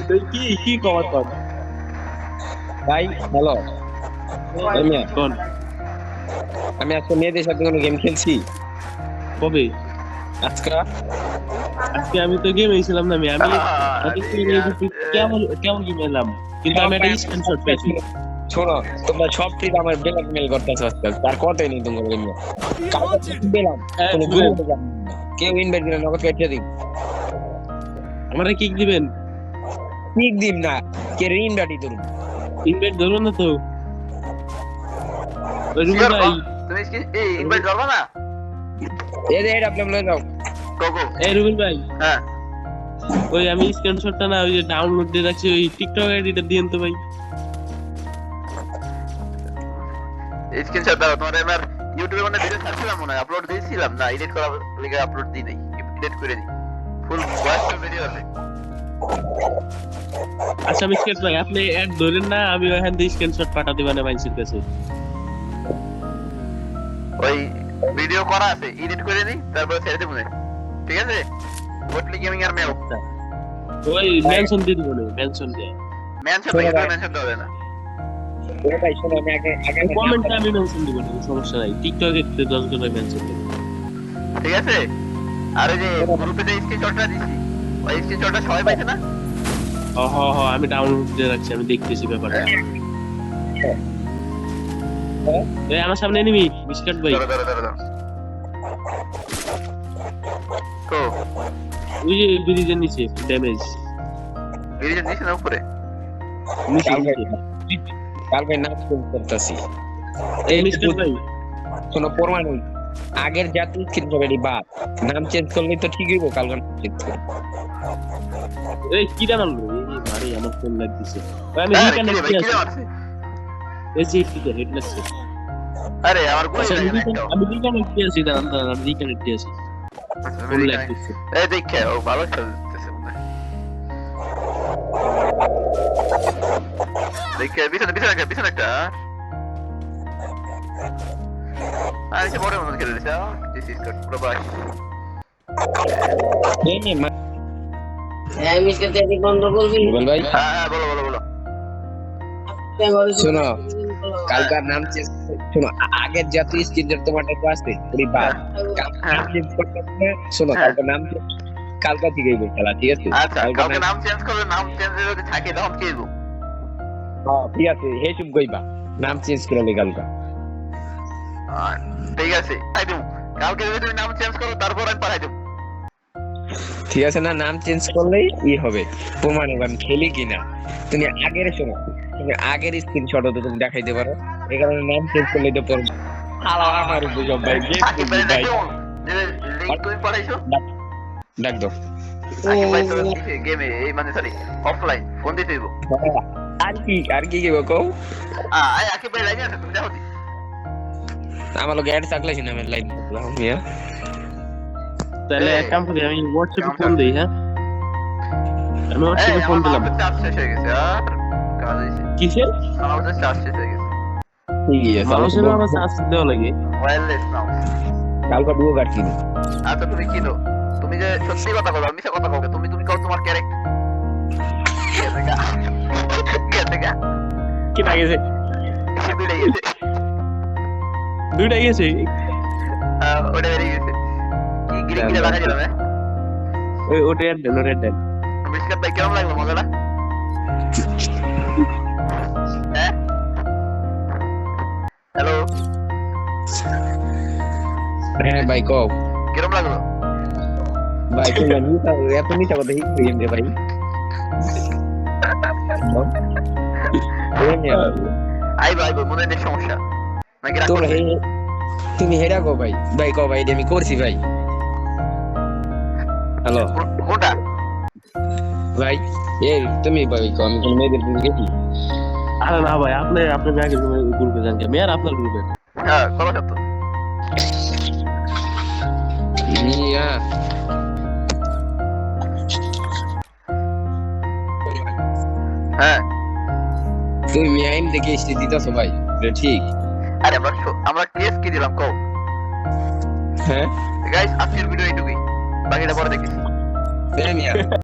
তুই কি কি খবর তোর? ভাই হ্যালো কোন? আমি আজকে মেয়েদের সাথে কোনো গেম খেলছি। কবে? আজকে? আজকে আমি তো গেম ছিলাম না আমি আমি কেমন কেমন গেম এলাম কিন্তু আমি একটা স্ক্রিনশট পেয়েছি। শোনো তোমরা সব ঠিক আমার ব্ল্যাক মেল করতেছো আজকাল। তার কথাই নেই তোমার গেম দিলাম হ্যাঁ, না। কেউ ইনভাইট দিলে নগদ কেটে দিন আমারে কিক দিবেন? দিন না। কে ইনভাইটই করুন ইনভাইট ধরুন না তো। ওই রুবেল তুমি কি এই ইনভাইট করবা না? এই যে এটা আপনি লয়ে যাও কোকো। এই রুবেল ভাই হ্যাঁ। ওই আমি স্ক্রিনশটটা না ওই যে ডাউনলোড দিয়ে রাখছি ওই টিকটক আইডিটা দিয়েন তো ভাই স্ক্রিনশট দাও তোমার আমার ইউটিউবে মানে ভিডিও ছাড়ছিলাম মনে আপলোড দিয়েছিলাম না এডিট করা লিখে আপলোড দিই নাই এডিট করে দিই। ফুল ভয়েস ভিডিও আছে। আচ্ছা মিসকেট ভাই আপনি অ্যাড ধরেন না আমি ওখান থেকে স্ক্রিনশট পাঠা দিবানে মাইন্সের কাছে। ওই ভিডিও করা আছে এডিট করে দিই তারপরে ছেড়ে দেবো ঠিক আছে? বটলি গেমিং আর মেল ওই মেনশন দিয়ে দিবনে মেনশন দিয়ে। মেনশন ভাই। মেনশন দেবে না। ও ভাই শোনো আমি আগে আগে কমেন্টে আমি মেনশন দিব না সমস্যা নাই। টিকটকে দিতে দশ জনের মেনশন দিব। ঠিক আছে? আর ওই যে গ্রুপে যে স্ক্রিনশটটা দিছি ওই স্ক্রিনশটটা সবাই পাইছে না? হ হ হ আমি ডাউনলোড দিয়ে রাখছি আমি দেখতেছি ব্যাপারটা। এই আমার সামনে এনিমি ভাই। ধরো ধরো ধরো ধরো তো ওই যে ব্রিজের নিচে ড্যামেজ না উপরে? নিচে করতেছি। এই ভাই। প্রমাণ আগের জাতীয় স্ক্রিনশট এটি বাদ নাম চেঞ্জ করলে তো ঠিক হইব কালকে নাম চেঞ্জ করব। এই কি জানাল এই মারি আমার ফোন লাগতেছে আমি আরে, রিকানেক্ট কিরে ভাই, আছি। কিরে? এই যে ঠিক হেড লাগছে আরে আমার আচ্ছা আমি লাগে না reconnect- একটাও। আমি রিকানেক্ট আছি দাঁড়ান দাঁড়ান আমি রিকানেক্ট আছি আচ্ছা, আমি ফোন লাগতেছে এই দেখে ও ভালো খেলতেছে মনে হয়। দেখে হ্যাঁ বন্ধ করবি ভাই হ্যাঁ বলো বলো বলো শোনো কালকার নাম চেঞ্জ শোনো আগের স্ক্রিনশট আছে বাদ কালকে নাম change করতে হবে। শোনো। নাম কালকা থেকে খেলা ঠিক আছে আচ্ছা কালকে কালকে নাম- নাম চেঞ্জ করবে নাম চেঞ্জ যদি থাকে তখন কি হইব হ্যাঁ, ঠিক আছে হে চুপ গইবা নাম চেঞ্জ করে কালকা ঠিক আছে পাঠাই দেবো কালকে যদি তুমি নাম চেঞ্জ করো তারপর আমি পাঠাই দেবো ঠিক আছে না নাম চেঞ্জ করলেই ই হবে। প্রমাণ হবে আমি খেলি কিনা। তুমি আগের শোনো তুমি আগের স্ক্রিনশট তো তুমি দেখাইতে পারো। এই কারণে নাম চেঞ্জ করলে তো পড়বে। আলা আমার বুঝো ভাই গেম ভাই তুমি পাঠাইছো। ডাক দাও গেমে এই মানে সরি অফলাইন ফোন দিতে দিব আর কি আর কি কি কও? আহ আয় ভাই লাইনে আছে তুমি দেখো। আমার লোক অ্যাড থাকলে না আমি লাইভ করলাম মিয়া তাহলে এক কাম করি আমি হোয়াটসঅ্যাপে ফোন দিই হ্যাঁ? আমি হোয়াটসঅ্যাপে ফোন দিলাম। চার্জ শেষ হয়ে গেছে আর কাজ মাউসের চার্জ শেষ হয়ে গেছে। ঠিক আছে মানুষের আমার চার্জ দেওয়া লাগে। ওয়্যারলেস মাউস কালকে ডুও কাট কিনো। আচ্ছা তুমি কিনো। তুমি যে সত্যি কথা বলো মিছা কথা বলো তুমি তুমি কও তোমার ক্যারেক্টার কি লাগেছে সে বেড়ে গেছে। দুইটা গেছে? ওটা গেছে। কি গেল ওই ওটা অ্যাড দেন ওটা দেন বিস্কাট ভাই কেমন লাগল মজাটা? হ্যাঁ হ্যালো হ্যাঁ ভাই কও। কিরম লাগল? ভাই তুমি এত নিতা কথা হিট করি এমনি ভাই। আই ভাই মনে নেই সমস্যা। নাকি রাগ করবে? তুমি হেরা কো ভাই? ভাই কও ভাই আমি করছি ভাই। হ্যালো। কোন- কোনটা? ভাই এ তুমি ভাই কও আমি কোন মেয়েদের দিকে গেছি? আরে না ভাই আপনি আপনি ব্যাগের গ্রুপে যান কে? মেয়ার আপনার গ্রুপে হ্যাঁ করো সত্য ইয়া হ্যাঁ। তুমি আইন দেখে এসে দিতেছো ভাই ঠিক। আরে আমরা আমরা কেস কি দিলাম? কও। হ্যাঁ? গাইস আজকের ভিডিও এইটুকুই। বাকিটা পরে দেখিস